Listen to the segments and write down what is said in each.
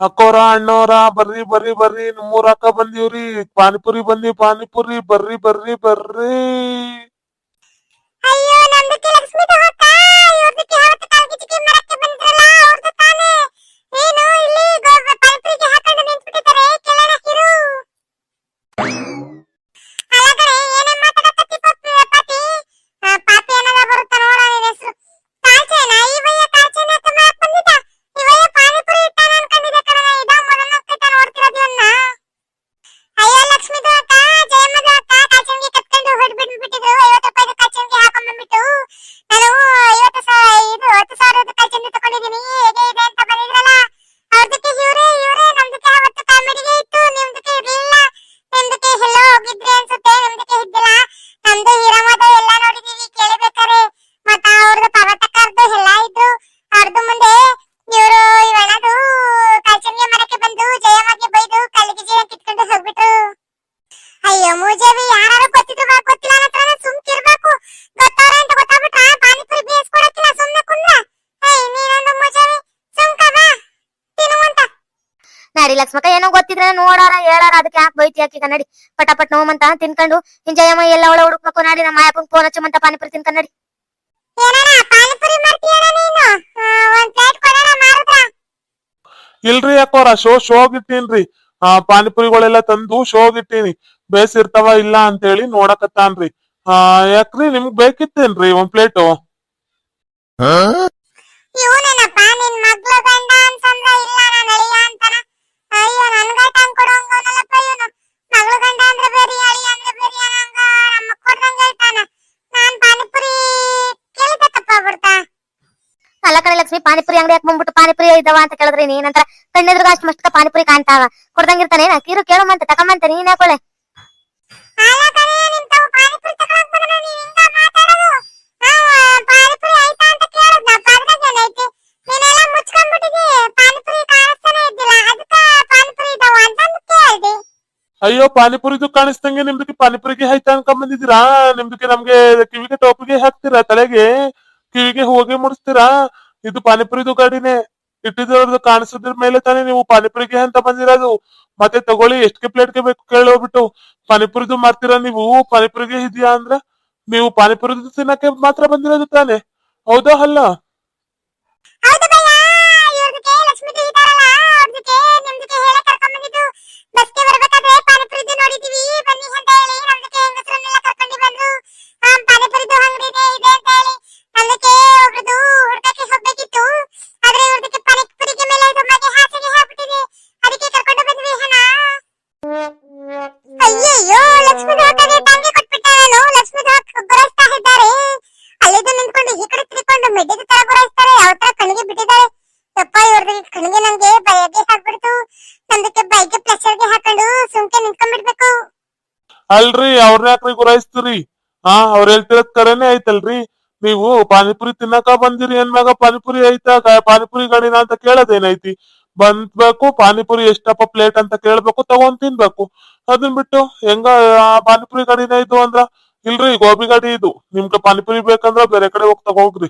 ಅಕ್ಕೋರ ಅಣ್ಣೋರ ಬರ್ರಿ ಬರ್ರಿ ಬರ್ರಿ ನಮ್ಮೂರಕ್ಕ ಬಂದೀವ್ರಿ ಪಾನಿಪುರಿ ಬಂದಿ ಪಾನಿಪುರಿ ಬರ್ರಿ ಬರ್ರಿ ಬರ್ರಿ. ಮುಂದೆ ಇವರು ಇವನದು ಕಾಲ್ಚನ್ಗೆ ಮರಕ್ಕೆ ಬಂದು ಜಯಮ್ಮಗೆ ಬೈದು ಕಲ್ಲಿಗೆ ಜೀವ ಕಿತ್ಕೊಂಡು ಹೋಗ್ಬಿಟ್ರು ಅಯ್ಯೋ ಮೂಜೇವಿ ಯಾರು ಗೊತ್ತಿದ್ರು ಬಾ ಗೊತ್ತಿಲ್ಲ ಅನ್ನೋ ತರ ಸುಮ್ಕಿರ್ಬೇಕು ಗೊತ್ತವ್ರೆ ಅಂತ ಗೊತ್ತಾಗ್ಬಿಟ್ರ ಪಾನಿಪುರಿ ಬೇಯಿಸ್ಕೊಡಕ್ಕಿಲ್ಲ ಸುಮ್ನೆ ಕುಂದ್ರ ಏಯ್ ನೀನೊಂದು ಮೂಜೇವಿ ಸುಮ್ಕ ಬಾ ತಿನ್ನುವಂತ ನಡಿ ಲಕ್ಷ್ಮಕ್ಕ ಏನೋ ಗೊತ್ತಿದ್ರೆ ನೋಡಾರ ಹೇಳಾರ ಅದಕ್ಕೆ ಯಾಕೆ ಬೈತಿ ಯಾಕೆ ಈಗ ನಡಿ ಪಟಾಪಟ್ ನೋಮಂತ ತಿನ್ಕೊಂಡು ಇಂಜಯಮ್ಮ ಎಲ್ಲ ಒಳ ಹುಡುಕ್ಬೇಕು ನಡಿ ನಮ್ಮ ಮಾಯಪ್ಪಂಗ್ ಫೋನ್ ಹಚ್ಚಮಂತ ಪಾನಿಪುರಿ ತಿನ್ಕೊಂಡ್ ಇಲ್ರಿ ಅಕ್ಕೋರ ಶೋ ಶೋಗಿಟ್ಟೀನ್ರಿ. ಆ ಪಾನಿಪುರಿಗಳೆಲ್ಲ ತಂದು ಶೋಗಿಟ್ಟೀನಿ. ಬೇಸಿರ್ತಾವ ಇಲ್ಲ ಅಂತೇಳಿ ನೋಡಕತ್ತಾನ್ರಿ. ಆ ಯಾಕ್ರಿ ನಿಮ್ಗ್ ಬೇಕಿತ್ತೇನ್ರಿ ಒಂದ್ ಪ್ಲೇಟು ಲಕ್ಷ್ಮಿ ಪಾನಿಪುರಿ ಅಂಗಡಿ ಯಾಕೆ ಬಂದ್ಬಿಟ್ಟು ಪಾನಿಪುರಿ ಇದಾವ ಅಂತ ಕೇಳಿದ್ರಿ ನೀ. ನಂತರ ಕಣ್ಣೆದ್ರಿಗೆ ಅಷ್ಟು ಮಸ್ತ್ ಪಾನಿಪುರಿ ಕಾಣ್ತಾವ. ಕೊಡ್ದಂಗಿರ್ತಾನೆ ಕಿರು ಕೇಳಮಂತ ತಗೊಂಬಂತ ನೀನ್ ಯಾಕೊಳೆ ಅಯ್ಯೋ ಪಾನಿಪುರಿದು ಕಾಣಿಸ್ದಂಗೆ ನಿಮ್ದಕ್ಕೆ ಪಾನಿಪುರಿಗೆ ಆಯ್ತಾ ಅನ್ಕೊಂಡ್ ಬಂದಿದ್ದೀರಾ ನಿಮ್ದಕ್ಕೆ ನಮ್ಗೆ ಕಿವಿಗೆ ಟೋಪಿಗೆ ಹಾಕ್ತೀರಾ ತಲೆಗೆ? ಕಿವಿಗೆ ಹೋಗಿ ಮುಡಿಸ್ತೀರಾ? ಇದು ಪಾನಿಪುರಿದು ಗಾಡಿನೇ ಇಟ್ಟಿದ್ರದ್ದು ಕಾಣಿಸಿದ್ರ ಮೇಲೆ ತಾನೆ ನೀವು ಪಾನಿಪುರಿಗೆ ಅಂತ ಬಂದಿರೋದು. ಮತ್ತೆ ತಗೊಳ್ಳಿ, ಎಷ್ಟಕ್ಕೆ ಪ್ಲೇಟ್ಗೆ ಬೇಕು ಕೇಳೋಗ್ಬಿಟ್ಟು ಪಾನಿಪುರಿದು ಮಾಡ್ತೀರಾ ನೀವು? ಪಾನಿಪುರಿಗೆ ಇದೆಯಾ ಅಂದ್ರ? ನೀವು ಪಾನಿಪುರಿದು ತಿನ್ನಕ್ಕೆ ಮಾತ್ರ ಬಂದಿರೋದು ತಾನೆ. ಹೌದಾ ಅಲ್ಲ ಅಲ್ರಿ ಅವ್ರನ್ನ ಯಾಕ್ರಿ ಗುರಾಯಿಸ್ತೀರಿ? ಹಾ ಅವ್ರ ಹೇಳ್ತಿರೋದ್ ಕರೆನೇ ಐತಲ್ರಿ ನೀವು ಪಾನಿಪುರಿ ತಿನ್ನಕ ಬಂದಿರಿ ಅನ್ಮ್ಯಾಗ ಪಾನಿಪುರಿ ಐತಾ ಪಾನಿಪುರಿ ಗಾಡಿನ ಅಂತ ಕೇಳೋದೇನೈತಿ? ಬಂದ್ಬೇಕು, ಪಾನಿಪುರಿ ಎಷ್ಟಪ್ಪ ಪ್ಲೇಟ್ ಅಂತ ಕೇಳ್ಬೇಕು, ತಗೊಂಡ್ ತಿನ್ಬೇಕು. ಅದನ್ ಬಿಟ್ಟು ಹೆಂಗ ಪಾನಿಪುರಿ ಗಾಡಿನ ಇದು ಅಂದ್ರ? ಇಲ್ರಿ, ಗೋಬಿ ಗಾಡಿ ಇದು. ನಿಮ್ಗೆ ಪಾನಿಪುರಿ ಬೇಕಂದ್ರ ಬೇರೆ ಕಡೆ ಹೋಗ್ ತಗೋಗ್ರಿ.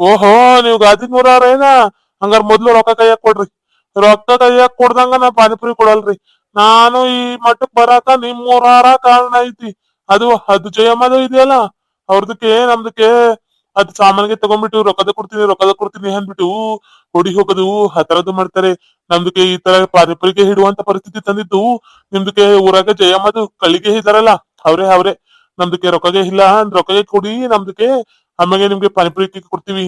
ಓಹೋ, ನೀವು ಗಾದಿ ನೂರಾರೇನ ಹಂಗಾರ ಮೊದ್ಲು ರೊಕ್ಕ ಕೈಯಾಗ ಕೊಡ್ರಿ. ರೊಕ್ಕ ಕೈಯಾಗ ಕೊಡ್ದಂಗ ನಾ ಪಾನಿಪುರಿ ಕೊಡಲ್ರಿ. ನಾನು ಈ ಮಟ್ಟಕ್ ಬರಾಕ ನಿಮ್ ಊರಾರ ಕಾರಣ ಐತಿ. ಅದು ಅದು ಜಯಮ್ಮದು ಇದೆಯಲ್ಲ, ಅವ್ರದಕ್ಕೆ, ನಮ್ದಕ್ಕೆ ಅದ್ ಸಾಮಾನ್ಗೆ ತಗೊಂಡ್ಬಿಟ್ಟು ರೊಕ್ಕದ ಕೊಡ್ತೀನಿ ರೊಕ್ಕದ ಕೊಡ್ತೀನಿ ಅಂದ್ಬಿಟ್ಟು ಹೊಡಿ ಹೋಗದು ಆ ತರದ್ದು ಮಾಡ್ತಾರೆ. ನಮ್ದಕ್ಕೆ ಈ ತರ ಪಾನಿಪುರಿಗೆ ಹಿಡುವಂತ ಪರಿಸ್ಥಿತಿ ತಂದಿದ್ದು, ನಿಮ್ದಕ್ಕೆ ಊರಾಗ ಜಯಮ್ಮದು ಕಳ್ಳಿಗೆ ಇದಾರಲ್ಲ, ಅವ್ರೇ, ಅವ್ರೆ. ನಮ್ದಕ್ಕೆ ರೊಕ್ಕಗೆ ಇಲ್ಲ ರೊಕ್ಕಗೆ ಕೊಡಿ, ನಮ್ದಕ್ಕೆ ಆಮೇಲೆ ನಿಮ್ಗೆ ಪಾನಿಪುರಿ ಕೊಡ್ತೀವಿ.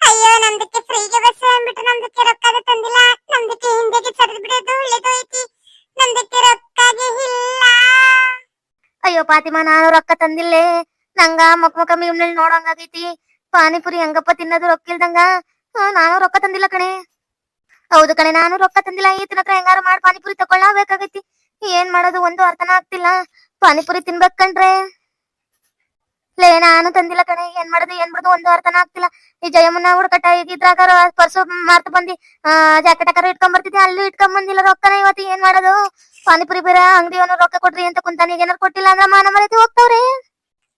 ಅಯ್ಯೋ ನಮ್ದಕ್ಕೆ ಫ್ರೀಗೆ ಬಸ್ ಅಂದ್ಬಿಟ್ಟು ನಮ್ದಕ್ಕೆ ರೊಕ್ಕದ ತಂದಿಲ್ಲ. ನಮ್ದಕ್ಕೆ ಹಿಂದೆಗೆ ಸರಿದ್ ಬಿಡೋದು ಉಳಿದು ಐತಿ. ನಮ್ದಕ್ಕೆ ರೊಕ್ಕಗೆ ಇಲ್ಲ. ಅಯ್ಯೋ ಪಾತಿಮಾ ನಾನು ರೊಕ್ಕ ತಂದಿಲ್ಲೇ. ನಂಗ ಮಕ್ ಮಕ್ಕ ಮೀಮ್ನಲ್ಲಿ ನೋಡಂಗಾಗೈತಿ ಪಾನಿಪುರಿ ಹೆಂಗಪ್ಪ ತಿನ್ನೋದು ರೊಕ್ಕ ಇಲ್ದಂಗ ಆ, ನಾನು ರೊಕ್ಕ ತಂದಿಲ್ಲ ಕಣೆ. ಹೌದು ಕಣೆ ನಾನು ರೊಕ್ಕ ತಂದಿಲ್ಲ. ಈತನ ಹತ್ರ ಹೆಂಗಾರು ಮಾಡಿ ಪಾನಿಪುರಿ ತಕೊಳ್ಳಬೇಕಾಗೈತಿ. ಏನ್ ಮಾಡೋದು ಒಂದು ಅರ್ಥನ ಆಗ್ತಿಲ್ಲ. ಪಾನಿಪುರಿ ತಿನ್ಬೇಕ್ ಕಣ್ರೆ ಲೇ, ನಾನು ತಂದಿಲ್ಲ ಕಣೆ. ಏನ್ ಮಾಡುದು, ಏನ್ ಬಿಡದು ಒಂದು ಅರ್ಥನ ಆಗ್ತಿಲ್ಲ. ಈ ಜಯಮ್ಮನ ಹುಡುಕಟ ಇದ್ರಾಗಾರ ಪರ್ಸು ಮಾರ್ತ ಬಂದಿ. ಆ, ಜಾಕೆಟ್ ಹಾಕಾರ ಇಟ್ಕೊಂಡ್ ಬರ್ತಿದ್ದೆ. ಅಲ್ಲೂ ಇಟ್ಕೊಂಡ್ ಬಂದಿಲ್ಲ ರೊಕ್ಕನ ಇವತ್ತು. ಏನ್ ಮಾಡೋದು? ಪಾನಿಪುರಿ ಬೇರೆ, ಅಂಗಡಿಯವನು ರೊಕ್ಕ ಕೊಡ್ರಿ ಅಂತ ಕುಂತಾನೆ. ಈಗ ಕೊಟ್ಟಿಲ್ಲ ಅಂದ್ರೆ ಮಾನ ಮರ್ಯಾದೆ ಹೋಗ್ತಾವ್ರೆ.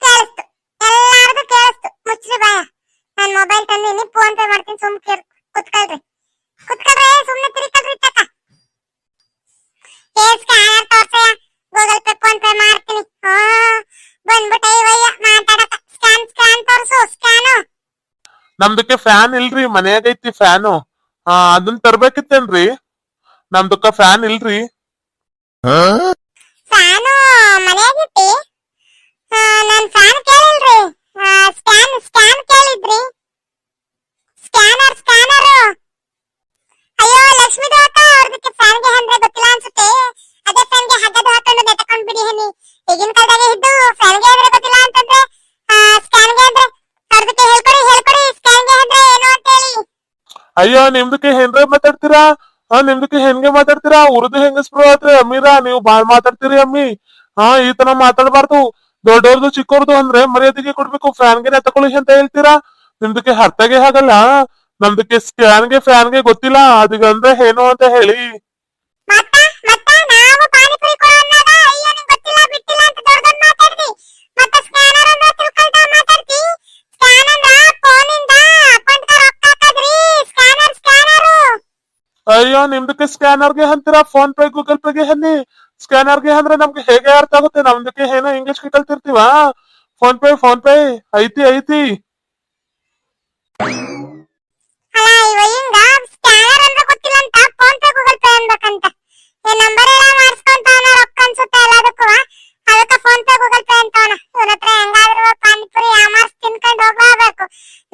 ಕೇಳಿಸ್ತು. ಎಲ್ಲಾರ್ದು ಕೇಳಿಸ್ತು. ಮುಚ್ಚ್ರಿ ಬಾಯ. ನಾನ್ ಮೊಬೈಲ್ ತಂದಿನಿ ಫೋನ್ ಪೇ ಮಾಡ್ತೀನಿ. ಸುಮ್ ಕೇರ್ ಕುತ್ಕೊಳ್ರಿ. ಕುತ್ಕೊಳ್ರಿ. ಸುಮ್ನೆ ತಿರ್ಕೊಳ್ರಿ ತಕ ಏ ಸ್ಕ್ಯಾನರ್ ತೋರ್ಸಯ್ಯ? ಗೂಗಲ್ ಪೇ ಫೋನ್ ಪೇ ಮಾಡ್ತೀನಿ. ಹಾ. ಬಂದ್ಬಿಟ್ಟ ಇವಯ್ಯ ಮಾತಾಡಕ. ಸ್ಕ್ಯಾನ್ ಸ್ಕ್ಯಾನ್ ತೋರ್ಸು ಸ್ಕ್ಯಾನು ನಮ್ದಕ್ಕೆ ಫ್ಯಾನ್ ಇಲ್ರಿ ಮನ್ಯಾಗ ಐತಿ ಫ್ಯಾನು ಅದನ್ನ ತರ್ಬೇಕಿತ್ತೇನ್ರಿ? ನಮ್ದಕ್ಕ ಫ್ಯಾನ್ ಇಲ್ರಿ. ಫ್ಯಾನು ಮನೆಯಾಗಿಟ್ಟಿ ನಾನು ಫ್ಯಾನ್ ಕೇಳಿಲ್ರಿ. ಸ್ಕ್ಯಾನ್ ಸ್ಕ್ಯಾನ್ ಕೇಳಿದ್ರಿ. ಸ್ಕ್ಯಾನರ್ ಸ್ಕ್ಯಾನರ್ ಅಯ್ಯೋ ಲಕ್ಷ್ಮೀ ಅಕ್ಕ ಅವ್ರದಕ್ಕೆ ಫ್ಯಾನ್ಗೆ ಅಂದ್ರೆ ಗೊತ್ತಿಲ್ಲ ಅನ್ಸುತ್ತೆ. ಅದೇ ಫ್ಯಾನ್ಗೆ ಹಗ್ಗದ ಹಾಕೊಂಡು ನೆಟ್ಕೊಂಡ್ ಬಿಡಿ ಹನಿ. ಈಗಿನ ಕಾಲದಾಗ ಇದ್ದು ಫ್ಯಾನ್ಗೆ ಅಂದ್ರೆ ಗೊತ್ತಿಲ್ಲ ಅಂತಂದ್ರೆ ಸ್ಕ್ಯಾನ್ಗೆ ಅಂದ್ರೆ ಅವ್ರದಕ್ಕೆ ಹೇಳ್ಕೊಡಿ ಹೇಳ್ಕೊಡಿ ಸ್ಕ್ಯಾನ್ಗೆ ಅಂದ್ರೆ ಏನು ಅಂತ ಹೇಳಿ. ಅಯ್ಯೋ ನಿಮ್ದಕ್ಕೆ ಹೆಂಗ್ರೆ ಮಾತಾಡ್ತೀರಾ? ಹಾ ನಿಮ್ದಕ್ಕೆ ಹೆಂಗೆ ಮಾತಾಡ್ತೀರಾ? ಉರ್ದು ಹೆಂಗಸ್ರು ಆದ್ರೆ ಅಮ್ಮೀರಾ? ನೀವು ಬಾಳ್ ಮಾತಾಡ್ತೀರಿ ಅಮ್ಮಿ. ಹಾ ಈ ತರ ಮಾತಾಡ್ಬಾರ್ದು. ದೊಡ್ಡವ್ರದು ಚಿಕ್ಕವ್ರದು ಅಂದ್ರೆ ಮರ್ಯಾದೆಗೆ ಕೊಡ್ಬೇಕು ಫ್ಯಾನ್ಗೆ ತಗೊಳ್ಳಿ ಅಂತ ಹೇಳ್ತೀರಾ? ನಿಮ್ದಕ್ಕೆ ಅರ್ಥಗೆ ಆಗಲ್ಲ. ನಮ್ದಕ್ಕೆ ಸ್ಕ್ಯಾನ್ಗೆ ಫ್ಯಾನ್ಗೆ ಗೊತ್ತಿಲ್ಲ. ಅದಿಗಂದ್ರೆ ಏನು ಅಂತ ಹೇಳಿ. ಮತ್ತ? ಅಯ್ಯೋ, ನಿಮ್ದಕ್ಕೆ ಸ್ಕ್ಯಾನರ್ಗೆ ಅಂತೀರಾ? ಫೋನ್ ಪೇ, ಗೂಗಲ್ ಪೇ ಪೇಗೆ ಹನ್ನಿ ಸ್ಕ್ಯಾನರ್ಗೆ ಅಂದ್ರೆ ನಮ್ಗೆ ಹೇಗೆ ಅರ್ಥ ಆಗುತ್ತೆ? ನಮ್ದಕ್ಕೆ ಏನೋ ಇಂಗ್ಲಿಷ್ ಕಲ್ತಿರ್ತೀವ? ಫೋನ್ ಪೇ ಫೋನ್ ಪೇ, ಐತಿ ಐತಿ. ಪಾನಿಪುರಿ ಯಾಮಾರ್ಸ್ ತಿನ್ಕೊಂಡು ಹೋಗ್ಬೇಕು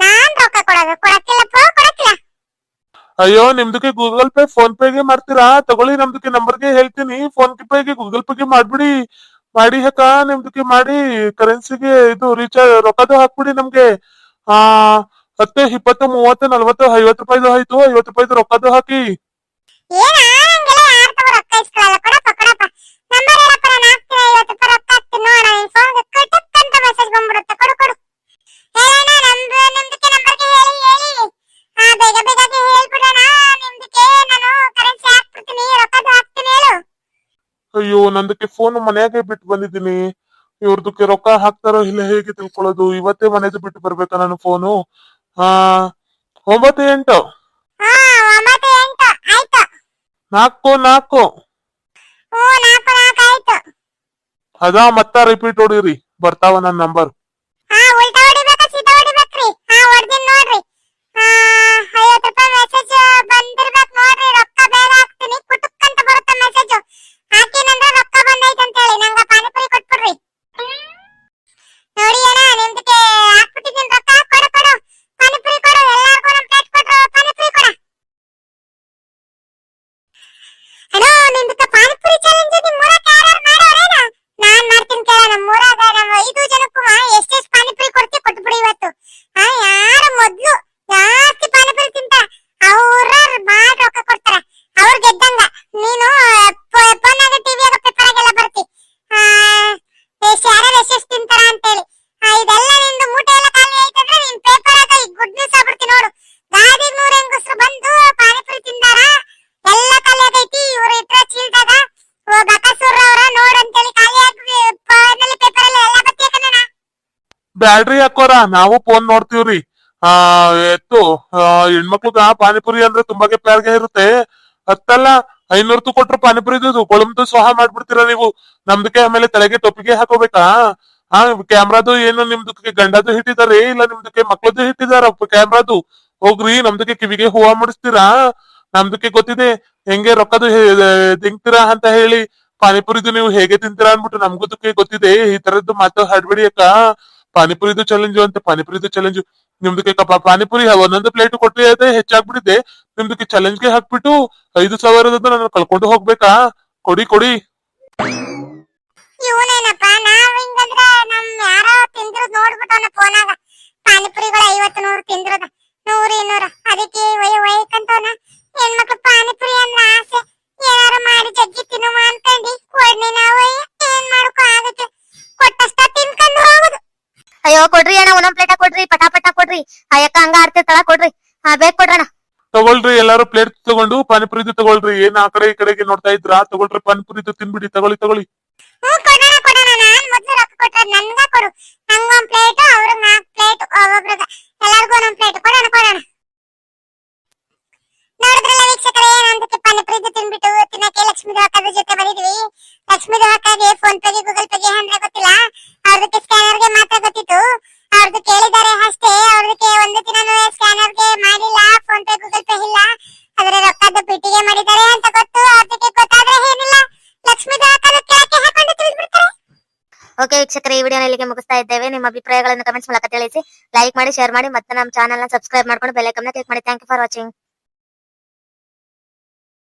ನಾನ್ ರೊಕ್ಕ ಕೊಡೋದು. ಕೊಡಕ್ಕಿಲ್ಲಪ್ಪ ಕೊಡಕ್ಕಿಲ್ಲ ಅಯ್ಯೋ, ನಿಮ್ದಕ್ಕೆ ಗೂಗಲ್ ಪೇ ಫೋನ್ ಪೇಗೆ ಮಾಡ್ತೀರಾ? ತಗೊಳ್ಳಿ, ನಮ್ದಕ್ಕೆ ನಂಬರ್ಗೆ ಹೇಳ್ತೀನಿ. ಫೋನ್ ಪೇಗೆ ಗೂಗಲ್ ಪೇಗೆ ಮಾಡ್ಬಿಡಿ. ಮಾಡಿ ಹಾಕ ನಿಮ್ದಕ್ಕೆ ಮಾಡಿ. ಕರೆನ್ಸಿಗೆ ಇದು ರೀಚಾರ್ಜ್ ರೊಕ್ಕದು ಹಾಕ್ಬಿಡಿ ನಮ್ಗೆ. ಆ, ಹತ್ತು, ಇಪ್ಪತ್ತು, ಮೂವತ್ತು, ನಲ್ವತ್ತು, ಐವತ್ತು ರೂಪಾಯಿದು ಆಯ್ತು. ಐವತ್ತು ರೂಪಾಯಿದು ರೊಕ್ಕದು ಹಾಕಿ. ಅಯ್ಯೋ ನಂದಕ್ಕೆ ಫೋನ್ ಮನ್ಯಾಗೆ ಬಿಟ್ಟು ಬಂದಿದ್ದೀನಿ. ಇವ್ರದಕ್ಕೆ ರೊಕ್ಕ ಹಾಕ್ತಾರೋ ಇಲ್ಲ ಹೇಗೆ ತಿಳ್ಕೊಳ್ಳೋದು? ಇವತ್ತೇ ಮನೆದು ಬಿಟ್ಟು ಬರ್ಬೇಕಾ ನಾನು ಫೋನು ಆ ಒಂಬತ್ತು ಎಂಟು ಹಾ ಒಂಬತ್ತು ಎಂಟು ನಾಲ್ಕು ನಾಲ್ಕು. ಅದಾ ಮತ್ತ ರಿಪೀಟ್ ಹೊಡೀರಿ ಬರ್ತಾವ ನನ್ನ ನಂಬರ್ ಬ್ಯಾಡ್ರಿ ಹಾಕೋರ ನಾವು ಫೋನ್ ನೋಡ್ತೀವ್ರಿ. ಆ ಎತ್ತು ಆ, ಹೆಣ್ಮಕ್ಳುಗ ಪಾನಿಪುರಿ ಅಂದ್ರೆ ತುಂಬಾಗೆ ಪ್ಯಾರ್ಗೆ ಇರುತ್ತೆ. ಅತ್ತಲ್ಲ ಐನೂರ್ತು ಕೊಟ್ರು ಪಾನಿಪುರಿ ಕೊಳಂದು ಸಹ ಮಾಡ್ಬಿಡ್ತೀರಾ ನೀವು? ನಮ್ದಕ್ಕೆ ಆಮೇಲೆ ತಲೆಗೆ ಟೊಪ್ಪಿಗೆ ಹಾಕೋಬೇಕಾ? ಹಾ ಕ್ಯಾಮ್ರಾದು ಏನು ನಿಮ್ದಕ್ಕೆ ಗಂಡದು ಹಿಟ್ಟಿದಾರೆ ಇಲ್ಲ ನಿಮ್ದಕ್ಕೆ ಮಕ್ಳದ್ದು ಹಿಟ್ಟಿದಾರ ಕ್ಯಾಮ್ರಾದು? ಹೋಗ್ರಿ ನಮ್ದಕ್ಕೆ ಕಿವಿಗೆ ಹೂವ ಮುಡಿಸ್ತೀರಾ? ನಮ್ದಕ್ಕೆ ಗೊತ್ತಿದೆ ಹೆಂಗೆ ರೊಕ್ಕದು ತಿಂತೀರಾ ಅಂತ ಹೇಳಿ ಪಾನಿಪುರಿದು ನೀವು ಹೇಗೆ ತಿಂತೀರಾ ಅನ್ಬಿಟ್ಟು ನಮ್ಗದಕ್ಕೆ ಗೊತ್ತಿದೆ ಈ ತರದ್ದು ಮಾತು ಹಾಡ್ಬೇಡಿ ಅಕ್ಕ. ಪಾನಿಪುರಿದು ಚಾಲೆಂಜು ಅಂತ. ಪಾನಿಪುರಿದು ಚಾಲೆಂಜು ನಿಮ್ದಕ್ಕೆ ಪಾನಿಪುರಿ ಒಂದೊಂದು ಪ್ಲೇಟ್ ಕೊಟ್ರಿ ಅದೇ ಹೆಚ್ಚಾಗ್ಬಿಟ್ಟಿದೆ ನಿಮ್ದಕ್ಕೆ ಚಾಲೆಂಜ್ಗೆ ಹಾಕ್ಬಿಟ್ಟು ಐದು ಸಾವಿರದ ನಾನು ಕಳ್ಕೊಂಡು ಹೋಗ್ಬೇಕಾ? ಕೊಡಿ ಕೊಡಿ. ಪಾನಿಪುರಿಗಳು ಐವತ್ತು ನೂರು ತಿಂದ್ರದ. ನೂರು ಇನ್ನೂರ. ಅದಕ್ಕೆ ಅಣ್ಣ ಒಂದೊಂದ್ ಪ್ಲೇಟ ಕೊಡ್ರಿ ಪಟಾಪಟ ಪಟ ಕೊಡ್ರಿ. ಆ ಯಕ್ಕ ಹಂಗ ಆಡ್ತಿರ್ತಾಳ ಕೊಡ್ರಿ. ಹಾ ಬೇಗ ಕೊಡ್ರಣ ತಗೊಳ್ರಿ ಎಲ್ಲಾರು ಪ್ಲೇಟ್ ತಗೊಂಡು ಪಾನಿಪುರಿದು ತಗೊಳ್ರಿ. ಏನ್ ಆ ಕಡೆ ಈ ಕಡೆಗೆ ನೋಡ್ತಾ ಇದ್ರಾ? ತಗೊಳ್ರಿ ಪಾನಿಪುರಿದು ತಿನ್ಬಿಡಿ ತಗೊಳ್ಳಿ ತಗೊಳ್ಳಿ. ಹ್ಮ್ ಕೊಡೋಣ ಕೊಡೋಣ ನಾನ್ ಮೊದ್ಲು ರೊಕ್ಕ ಕೊಟ್ರೆ ನನ್ಗ ಕೊಡು. ಪ್ಲೇಟ್ ಅವ್ರಿಗೆ ನಾಲ್ಕು ಪ್ಲೇಟ್ ಒಬ್ಬೊಬ್ರಿಗೆ. ಎಲ್ಲರಿಗೂ ಒಂದೊಂದ್ ಪ್ಲೇಟ್ ಕೊಡೋಣ ಕೊಡೋಣ ನೋಡಿದ್ರಲ್ಲ ವೀಕ್ಷಕರೇ ಏನಂತಕ್ಕೆ ಪಾನಿಪುರಿದು ತಿನ್ಬಿಟ್ಟು ತಿನ್ನಕ್ಕೆ ಲಕ್ಷ್ಮೀ ದವಾಖಾನ ಜೊತೆ ಬಂದಿದ್ವಿ. ಲಕ್ಷ್ಮೀ ದವಾಖಾಗೆ ಫೋನ್ ಪೇಗೆ ಗೂಗಲ್ ಪೇಗೆ ಅಂದ್ರೆ ಗೊತ್ತಿಲ್ಲ. ಅವ್ರದಕ್ಕೆ ಸ್ಕ್ಯಾನರ್ಗೆ ಮಾತ್ರ ಗೊತ್ತಿತ್ತು. ಅವ್ರದ್ದು ಕೇಳಿದ್ದಾರೆ ಅಷ್ಟೇ. ಅವ್ರದಕ್ಕೆ ಒಂದು ದಿನನೂ ಸ್ಕ್ಯಾನರ್ಗೆ ಮಾಡಿಲ್ಲ ಫೋನ್ ಪೇ ಗೂಗಲ್ ಪೇ ಇಲ್ಲ. ಆದ್ರೆ ರೊಕ್ಕದ ಪಿಟಿಗೆ ಮಾಡಿದ್ದಾರೆ ಅಂತ ಗೊತ್ತು. ಅದಕ್ಕೆ ಗೊತ್ತಾದ್ರೆ ಏನಿಲ್ಲ. ಲಕ್ಷ್ಮೀ ದವಾಖಾನ ಕೆಳಕ್ಕೆ ಹಾಕೊಂಡು ತಿಳಿದ್ಬಿಡ್ತಾರೆ. ಓಕೆ ವೀಕ್ಷಕರೇ, ಈ ವಿಡಿಯೋನ ಇಲ್ಲಿಗೆ ಮುಗಿಸ್ತಾ ಇದ್ದೇವೆ. ನಿಮ್ಮ ಅಭಿಪ್ರಾಯಗಳನ್ನು ಕಮೆಂಟ್ಸ್ ಮೂಲಕ ತಿಳಿಸಿ. ಲೈಕ್ ಮಾಡಿ ಶೇರ್ ಮಾಡಿ, ಮತ್ತೆ ನಮ್ಮ ಚಾನಲ್ನ ಸಬ್ಸ್ಕ್ರೈಬ್ ಮಾಡ್ಕೊಂಡು ಬೆಲ್ ಐಕನ್ ಕ್ಲಿಕ್ ಮಾಡಿ. Thank you for watching